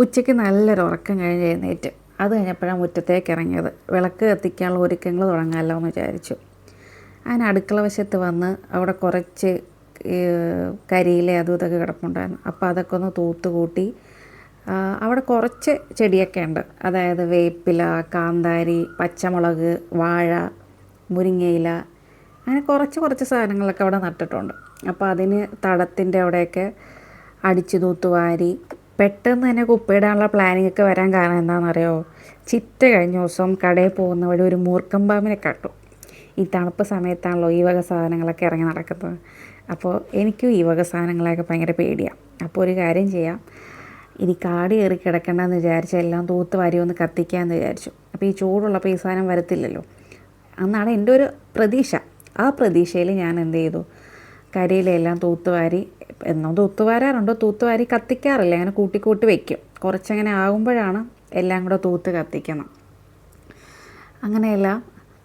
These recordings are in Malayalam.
ഉച്ചയ്ക്ക് നല്ലൊരു ഉറക്കം കഴിഞ്ഞ് എഴുന്നേറ്റ്. അത് കഴിഞ്ഞപ്പോഴാണ് മുറ്റത്തേക്ക് ഇറങ്ങിയത്. വിളക്ക് കത്തിക്കാനുള്ള ഒരുക്കങ്ങൾ തുടങ്ങാമല്ലോ എന്ന് വിചാരിച്ചു. അങ്ങനെ അടുക്കള വശത്ത് വന്ന് അവിടെ കുറച്ച് കരിയിലെ അതും ഇതൊക്കെ കിടപ്പുണ്ടായിരുന്നു. അപ്പോൾ അതൊക്കെ ഒന്ന് തൂത്ത് കൂട്ടി അവിടെ കുറച്ച് ചെടിയൊക്കെ ഉണ്ട്. അതായത് വേപ്പില കാന്താരി പച്ചമുളക് വാഴ മുരിങ്ങയില അങ്ങനെ കുറച്ച് കുറച്ച് സാധനങ്ങളൊക്കെ അവിടെ നട്ടിട്ടുണ്ട്. അപ്പോൾ അതിന് തടത്തിന്റെ അവിടെയൊക്കെ അടിച്ചു തൂത്തുവാരി പെട്ടെന്ന് തന്നെ കുപ്പിയിടാനുള്ള പ്ലാനിങ് ഒക്കെ വരാൻ കാരണം എന്താണെന്നറിയോ? ചിറ്റ കഴിഞ്ഞ ദിവസം കടയിൽ പോകുന്ന വഴി ഒരു മൂർക്കം പാമ്പിനെ കണ്ടു. ഈ തണുപ്പ് സമയത്താണല്ലോ ഈ വക സാധനങ്ങളൊക്കെ ഇറങ്ങി നടക്കുന്നത്. അപ്പോൾ എനിക്കും ഈ വക സാധനങ്ങളെയൊക്കെ ഭയങ്കര പേടിയാണ് അപ്പോൾ ഒരു കാര്യം ചെയ്യാം. ഇനി കാട് കയറി കിടക്കണ്ടെന്ന് വിചാരിച്ച് എല്ലാം തൂത്ത് വാരി ഒന്ന് കത്തിക്കാമെന്ന് വിചാരിച്ചു. അപ്പോൾ ഈ ചൂടുള്ളപ്പോൾ ഈ സാധനം വരത്തില്ലല്ലോ. അന്നാണ് എന്റെ ഒരു പ്രതീക്ഷ. ആ പ്രതീക്ഷയിൽ ഞാൻ എന്ത് ചെയ്തു? കരിയിലെല്ലാം തൂത്തുവാരി എന്നോ തൂത്തുവാരാറുണ്ടോ? തൂത്തുവാരി കത്തിക്കാറില്ല? അങ്ങനെ കൂട്ടി കൂട്ടി വെക്കും. കുറച്ചങ്ങനെ ആകുമ്പോഴാണ് എല്ലാം കൂടെ തൂത്ത് കത്തിക്കണം അങ്ങനെയെല്ലാം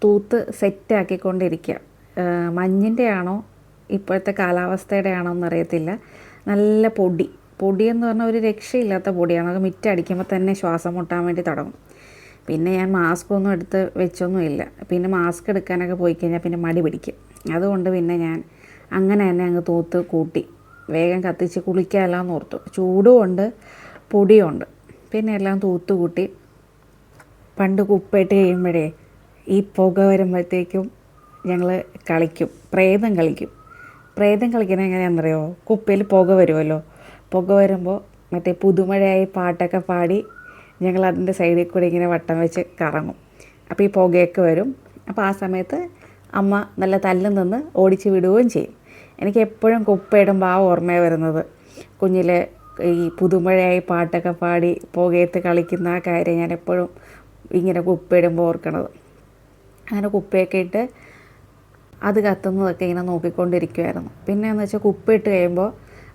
തൂത്ത് സെറ്റാക്കിക്കൊണ്ടിരിക്കുക. മഞ്ഞിന്റെ ആണോ ഇപ്പോഴത്തെ കാലാവസ്ഥയുടെ ആണോ എന്നറിയത്തില്ല. നല്ല പൊടി. പൊടിയെന്ന് പറഞ്ഞാൽ ഒരു രക്ഷയില്ലാത്ത പൊടിയാണ്. അത് മിറ്റടിക്കുമ്പോൾ തന്നെ ശ്വാസം മുട്ടാൻ വേണ്ടി തുടങ്ങും. പിന്നെ ഞാൻ മാസ്ക് ഒന്നും എടുത്ത് വെച്ചൊന്നുമില്ല. പിന്നെ മാസ്ക് എടുക്കാനൊക്കെ പോയി കഴിഞ്ഞാൽ പിന്നെ മടി പിടിക്കും. അതുകൊണ്ട് പിന്നെ ഞാൻ അങ്ങനെ തന്നെ അങ്ങ് തൂത്ത് കൂട്ടി. വേഗം കത്തിച്ച് കുളിക്കാമല്ലോ എന്ന് ഓർത്തു ചൂടുമുണ്ട് പൊടിയുണ്ട്. പിന്നെ എല്ലാം തൂത്ത് കൂട്ടി പണ്ട് കുപ്പയിട്ട് കഴിയുമ്പോഴേ ഈ പുക വരുമ്പോഴത്തേക്കും ഞങ്ങൾ കളിക്കും. പ്രേതം കളിക്കും. പ്രേതം കളിക്കുന്നത് എങ്ങനെയാണെന്നറിയോ? കുപ്പയിൽ പുക വരുമല്ലോ. പുക വരുമ്പോൾ മറ്റേ പുതുമഴയായി പാട്ടൊക്കെ പാടി ഞങ്ങൾ അതിന്റെ സൈഡിൽ കൂടി ഇങ്ങനെ വട്ടം വെച്ച് കറങ്ങും. അപ്പോൾ ഈ പുകയൊക്കെ വരും. അപ്പോൾ ആ സമയത്ത് അമ്മ നല്ല തല്ലും നിന്ന് ഓടിച്ച് വിടുകയും ചെയ്യും. എനിക്ക് എപ്പോഴും കുപ്പയിടുമ്പോൾ ആ ഓർമ്മയാണ് വരുന്നത്. കുഞ്ഞിലെ ഈ പുതുമഴയായി പാട്ടൊക്കെ പാടി പുകയത്ത് കളിക്കുന്ന ആ കാര്യം ഞാൻ എപ്പോഴും ഇങ്ങനെ കുപ്പയിടുമ്പോൾ ഓർക്കണത്. അങ്ങനെ കുപ്പയൊക്കെ ഇട്ട് അത് കത്തുന്നതൊക്കെ ഇങ്ങനെ നോക്കിക്കൊണ്ടിരിക്കുമായിരുന്നു പിന്നെ എന്ന് വെച്ചാൽ കുപ്പയിട്ട് കഴിയുമ്പോൾ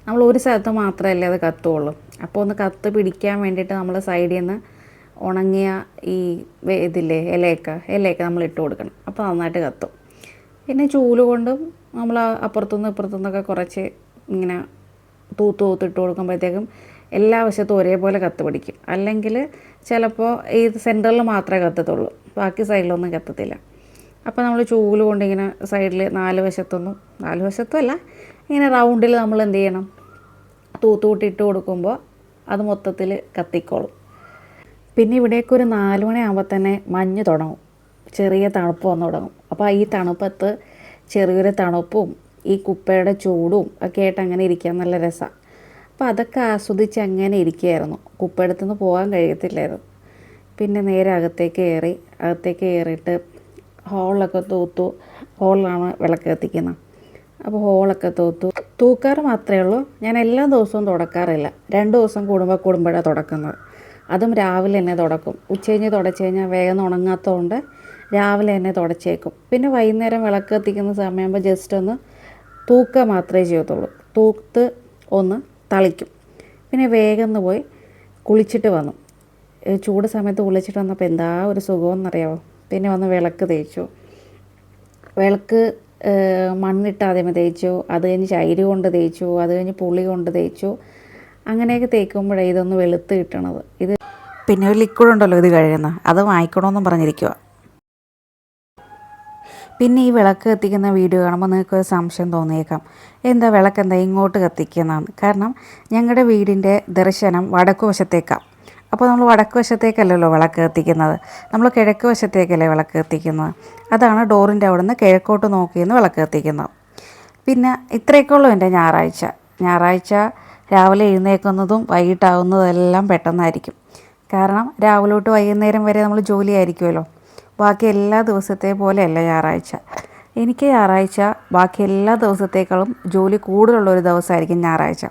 നമ്മൾ ഒരു സ്ഥലത്ത് മാത്രമല്ലേ അത് കത്തുള്ളൂ. അപ്പോൾ ഒന്ന് കത്ത് പിടിക്കാൻ വേണ്ടിയിട്ട് നമ്മൾ സൈഡിൽ നിന്ന് ഉണങ്ങിയ ഈ ഇതില്ലേ ഇലയൊക്കെ ഇലയൊക്കെ നമ്മൾ ഇട്ട് കൊടുക്കണം. അപ്പോൾ നന്നായിട്ട് കത്തും. പിന്നെ ചൂൽ കൊണ്ടും നമ്മൾ അപ്പുറത്തുനിന്ന് ഇപ്പുറത്തുനിന്നൊക്കെ കുറച്ച് ഇങ്ങനെ തൂത്ത് തൂത്തിട്ട് കൊടുക്കുമ്പോഴത്തേക്കും എല്ലാ വശത്തും ഒരേപോലെ കത്ത് പിടിക്കും. അല്ലെങ്കിൽ ചിലപ്പോൾ ഈ സെന്ററിൽ മാത്രമേ കത്തത്തുള്ളൂ. ബാക്കി സൈഡിലൊന്നും കത്തത്തില്ല. അപ്പോൾ നമ്മൾ ചൂൽ കൊണ്ടിങ്ങനെ സൈഡിൽ നാല് വശത്തൊന്നും നാല് വശത്തുമല്ല ഇങ്ങനെ റൗണ്ടിൽ നമ്മൾ എന്ത് ചെയ്യണം? തൂത്ത് കൂട്ടിയിട്ട് കൊടുക്കുമ്പോൾ അത് മൊത്തത്തിൽ കത്തിക്കോളും. പിന്നെ ഇവിടേക്ക് ഒരു നാല് മണിയാകുമ്പോൾ തന്നെ മഞ്ഞ് തുടങ്ങും. ചെറിയ തണുപ്പ് വന്നു തുടങ്ങും. അപ്പോൾ ഈ തണുപ്പത്ത് ചെറിയൊരു തണുപ്പും ഈ കുപ്പയുടെ ചൂടും ഒക്കെ ആയിട്ട് അങ്ങനെ ഇരിക്കാൻ നല്ല രസമാണ് അപ്പോൾ അതൊക്കെ ആസ്വദിച്ച് അങ്ങനെ ഇരിക്കുകയായിരുന്നു കുപ്പയെടുത്തുനിന്ന് പോകാൻ കഴിയത്തില്ലായിരുന്നു. പിന്നെ നേരെ അകത്തേക്ക് കയറി അകത്തേക്ക് കയറിയിട്ട് ഹോളിലൊക്കെ തൂത്തു ഹോളിലാണ് വിളക്ക് കത്തിക്കുന്നത് അപ്പോൾ ഹോളൊക്കെ തൂത്തു. തൂക്കാറ് മാത്രമേ ഉള്ളൂ. ഞാൻ എല്ലാ ദിവസവും തുടക്കാറില്ല. രണ്ട് ദിവസം കൂടുമ്പോൾ കൂടുമ്പോഴാണ് തുടക്കുന്നത്. അതും രാവിലെ തന്നെ തുടക്കും. ഉച്ച കഴിഞ്ഞ് തുടച്ച് കഴിഞ്ഞാൽ വേഗം ഉണങ്ങാത്തതുകൊണ്ട് രാവിലെ തന്നെ തുടച്ചേക്കും. പിന്നെ വൈകുന്നേരം വിളക്ക് കത്തിക്കുന്ന സമയമാകുമ്പോൾ ജസ്റ്റ് ഒന്ന് തൂക്കുക മാത്രമേ ചെയ്യത്തുള്ളൂ. തൂത്ത് ഒന്ന് തളിക്കും. പിന്നെ വേഗം ഒന്ന് പോയി കുളിച്ചിട്ട് വന്നു. ചൂട് സമയത്ത് കുളിച്ചിട്ട് വന്നപ്പോൾ എന്താ ഒരു സുഖമെന്നറിയാമോ പിന്നെ വന്ന് വിളക്ക് തേച്ചു. വിളക്ക് മണ്ണിട്ട് ആദ്യമേ തേച്ചു. അത് കഴിഞ്ഞ് ചൈര് കൊണ്ട് തേച്ചു. അത് കഴിഞ്ഞ് പുളി കൊണ്ട് തേച്ചു. അങ്ങനെയൊക്കെ തേക്കുമ്പോഴേ ഇതൊന്ന് വെളുത്ത് കിട്ടണത്. ഇത് പിന്നെ ഒരു ലിക്വിഡ് ഉണ്ടല്ലോ ഇത് കഴുകുന്ന. അത് വാങ്ങിക്കണമെന്നും പറഞ്ഞിരിക്കുക പിന്നെ ഈ വിളക്ക് കത്തിക്കുന്ന വീഡിയോ കാണുമ്പോൾ നിങ്ങൾക്ക് ഒരു സംശയം തോന്നിയേക്കാം. എന്താ വിളക്ക് എന്താ ഇങ്ങോട്ട് കത്തിക്കുന്നതെന്ന്. കാരണം ഞങ്ങളുടെ വീടിന്റെ ദർശനം വടക്കു വശത്തേക്കാണ് അപ്പോൾ നമ്മൾ വടക്ക് വശത്തേക്കല്ലല്ലോ വിളക്ക് കത്തിക്കുന്നത്. നമ്മൾ കിഴക്ക് വശത്തേക്കല്ലേ വിളക്ക് കത്തിക്കുന്നത്. അതാണ് ഡോറിന്റെ അവിടെ നിന്ന് കിഴക്കോട്ട് നോക്കിയെന്ന് വിളക്ക് കത്തിക്കുന്നത്. പിന്നെ ഇത്രയൊക്കെ ഉള്ളൂ എന്റെ ഞായറാഴ്ച. ഞായറാഴ്ച രാവിലെ എഴുന്നേൽക്കുന്നതും വൈകിട്ടാവുന്നതും എല്ലാം പെട്ടെന്നായിരിക്കും. കാരണം രാവിലെ തൊട്ട് വൈകുന്നേരം വരെ നമ്മൾ ജോലി ജോലിയായിരിക്കുമല്ലോ. ബാക്കി എല്ലാ ദിവസത്തെ പോലെയല്ല ഞായറാഴ്ച. എനിക്ക് ഞായറാഴ്ച ബാക്കി എല്ലാ ദിവസത്തേക്കാളും ജോലി കൂടുതലുള്ള ഒരു ദിവസമായിരിക്കും ഞായറാഴ്ച.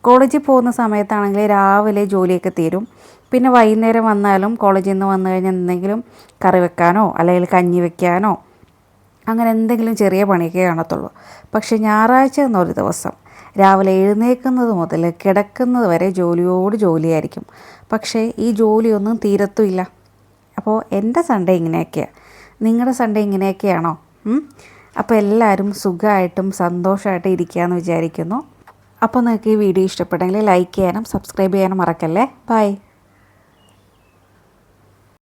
കോളേജിൽ പോകുന്ന സമയത്താണെങ്കിൽ രാവിലെ ജോലിയൊക്കെ തീരും. പിന്നെ വൈകുന്നേരം വന്നാലും കോളേജിൽ നിന്ന് വന്നു കഴിഞ്ഞാൽ എന്തെങ്കിലും കറി വെക്കാനോ അല്ലെങ്കിൽ കഞ്ഞി വെക്കാനോ അങ്ങനെ എന്തെങ്കിലും ചെറിയ പണിയൊക്കെ കാണത്തുള്ളൂ. പക്ഷേ ഞായറാഴ്ച എന്നൊരു ദിവസം രാവിലെ എഴുന്നേൽക്കുന്നത് മുതൽ കിടക്കുന്നത് വരെ ജോലിയോട് ജോലിയായിരിക്കും. പക്ഷേ ഈ ജോലിയൊന്നും തീരത്തുമില്ല. അപ്പോൾ എന്റെ സൺഡേ ഇങ്ങനെയൊക്കെയാണ് നിങ്ങളുടെ സൺഡേ ഇങ്ങനെയൊക്കെയാണോ? അപ്പോൾ എല്ലാവരും സുഖമായിട്ടും സന്തോഷമായിട്ടും ഇരിക്കുകയെന്ന് വിചാരിക്കുന്നു. അപ്പോൾ നിങ്ങൾക്ക് ഈ വീഡിയോ ഇഷ്ടപ്പെട്ടെങ്കിൽ ലൈക്ക് ചെയ്യാനും സബ്സ്ക്രൈബ് ചെയ്യാനും മറക്കല്ലേ? ബൈ.